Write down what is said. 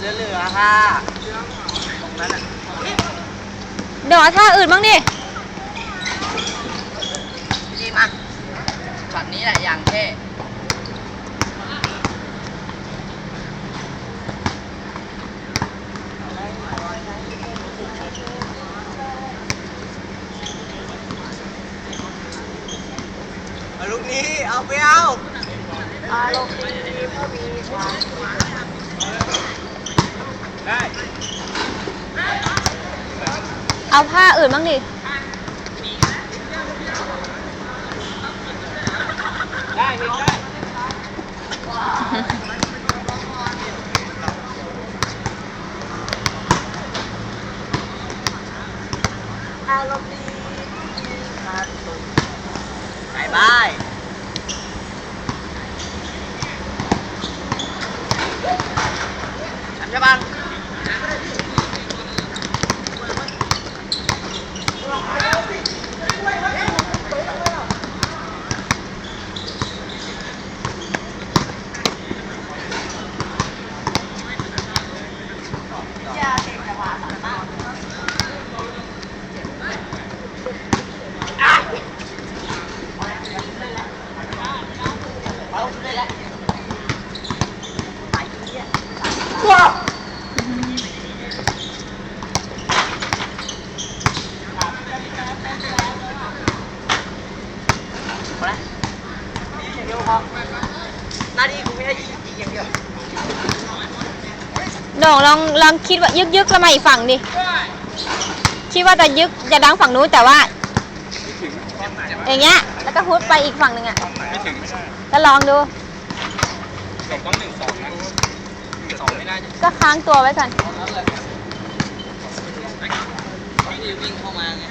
เหลือเหลือๆค่ะตรงนั้นอะเดี๋ยวเอาท่าอื่นบ้างดิพี่ดีมาช็อตนี้แหละอย่างเท่ลูกนี้เอาไปเอา อารมณ์ดีก็มีความได้ เอาผ้าอื่นบ้างดิ ได้เห็นได้ อารมณ์ดีมีความสุขบายบายฉันจะบัง พอแล้ วอย่างเดียวพอหน้าที่กูไม่ได้ยิงยิงอย่างเดียวโด่งลองลองคิดว่ายึกยึกแล้วมาอีกฝั่งดิ คิดว่าจะยึกจะดังฝั่งนู้นแต่ว่า อย่างเงี้ย แล้วก็พุดไปอีกฝั่งหนึ่งอะ ไม่ถึงไม่ได้ก็ลองดูหลบต้องหนึ่งสองนะ ก็ค้างตัวไว้ก่อนพี่วิ่งเข้ามาไง